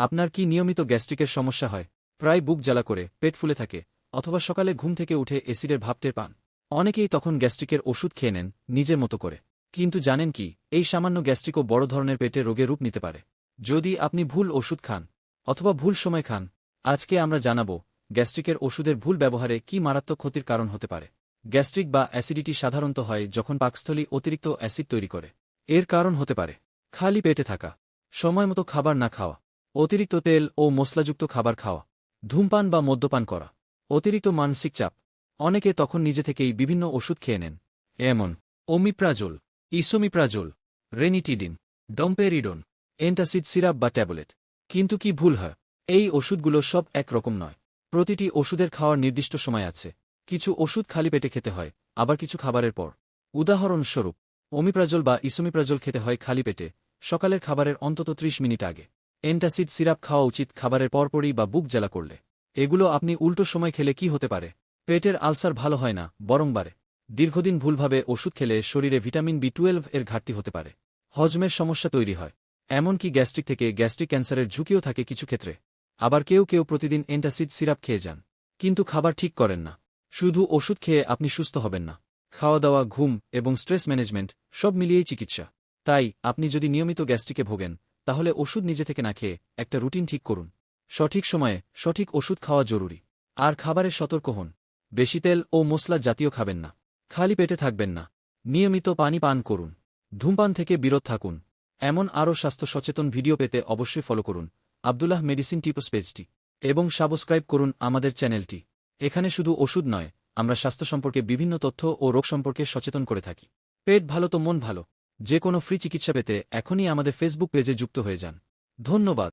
আপনার কি নিয়মিত গ্যাস্ট্রিকের সমস্যা হয়? প্রায় বুক জ্বালা করে, পেট ফুলে থাকে, অথবা সকালে ঘুম থেকে উঠে এসিডের ভাবটের পান। অনেকেই তখন গ্যাস্ট্রিকের ওষুধ খেয়ে নেন, নিজের মতো করে। কিন্তু জানেন কি, এই সামান্য গ্যাস্ট্রিকও বড় ধরনের পেটে রোগে রূপ নিতে পারে। যদি আপনি ভুল ওষুধ খান, অথবা ভুল সময় খান, আজকে আমরা জানাব, গ্যাস্ট্রিকের ওষুধের ভুল ব্যবহারে কি মারাত্মক ক্ষতির কারণ হতে পারে। গ্যাস্ট্রিক বা অ্যাসিডিটি সাধারণত হয় যখন পাকস্থলী অতিরিক্ত অ্যাসিড তৈরি করে। এর কারণ হতে পারে, খালি পেটে থাকা, সময়মতো খাবার না খাওয়া। অতিরিক্ত তেল ও মশলাযুক্ত খাবার খাওয়া, ধূমপান বা মদ্যপান করা, অতিরিক্ত মানসিক চাপ। অনেকে তখন নিজে থেকেই বিভিন্ন ওষুধ খেয়ে নেন, এমন omeprazole, esomeprazole, ranitidine, domperidone, antacid syrup বা ট্যাবলেট। কিন্তু কি ভুল হয়? এই ওষুধগুলো সব একরকম নয়। প্রতিটি ওষুধের খাওয়ার নির্দিষ্ট সময় আছে। কিছু ওষুধ খালি পেটে খেতে হয়, আবার কিছু খাবারের পর। উদাহরণস্বরূপ, ওমিপ্রাজল বা ইসোমিপ্রাজল খেতে হয় খালি পেটে, সকালের খাবারের অন্তত ত্রিশ মিনিট আগে। এন্টাসিড সিরাপ খাওয়া উচিত খাবারের পরপরই বা বুক জ্বালা করলে। এগুলো আপনি উল্টো সময় খেলে কি হতে পারে? পেটের আলসার ভালো হয় না, বরং বাড়ে। দীর্ঘদিন ভুলভাবে ওষুধ খেলে শরীরে ভিটামিন বি টুয়েলভ এর ঘাটতি হতে পারে। হজমের সমস্যা তৈরি হয়। এমনকি গ্যাস্ট্রিক থেকে গ্যাস্ট্রিক ক্যান্সারের ঝুঁকিও থাকে কিছু ক্ষেত্রে। আবার কেউ কেউ প্রতিদিন এন্টাসিড সিরাপ খেয়ে যান। কিন্তু খাবার ঠিক করেন না। শুধু ওষুধ খেয়ে আপনি সুস্থ হবেন না। খাওয়া দাওয়া ঘুম এবং স্ট্রেস ম্যানেজমেন্ট সব মিলিয়েই চিকিৎসা। তাই আপনি যদি নিয়মিত গ্যাস্ট্রিকে ভোগেন তাহলে ওষুধ নিজে থেকে না খেয়ে একটা রুটিন ঠিক করুন। সঠিক সময়ে সঠিক ওষুধ খাওয়া জরুরি। আর খাবারে সতর্ক হন। বেশি তেল ও মশলা জাতীয় খাবেন না। খালি পেটে থাকবেন না। নিয়মিত পানি পান করুন। ধূমপান থেকে বিরত থাকুন। এমন আরও স্বাস্থ্য সচেতন ভিডিও পেতে অবশ্যই ফলো করুন। আবদুল্লাহ মেডিসিন টিপস পেজটি। এবং সাবস্ক্রাইব করুন আমাদের চ্যানেলটি। এখানে শুধু ওষুধ নয়, আমরা স্বাস্থ্য সম্পর্কে বিভিন্ন তথ্য ও রোগ সম্পর্কে সচেতন করে থাকি। পেট ভালো তো মন ভালো। যে কোনো ফ্রি চিকিৎসা পেতে এখনই আমাদের ফেসবুক পেজে যুক্ত হয়ে যান। ধন্যবাদ।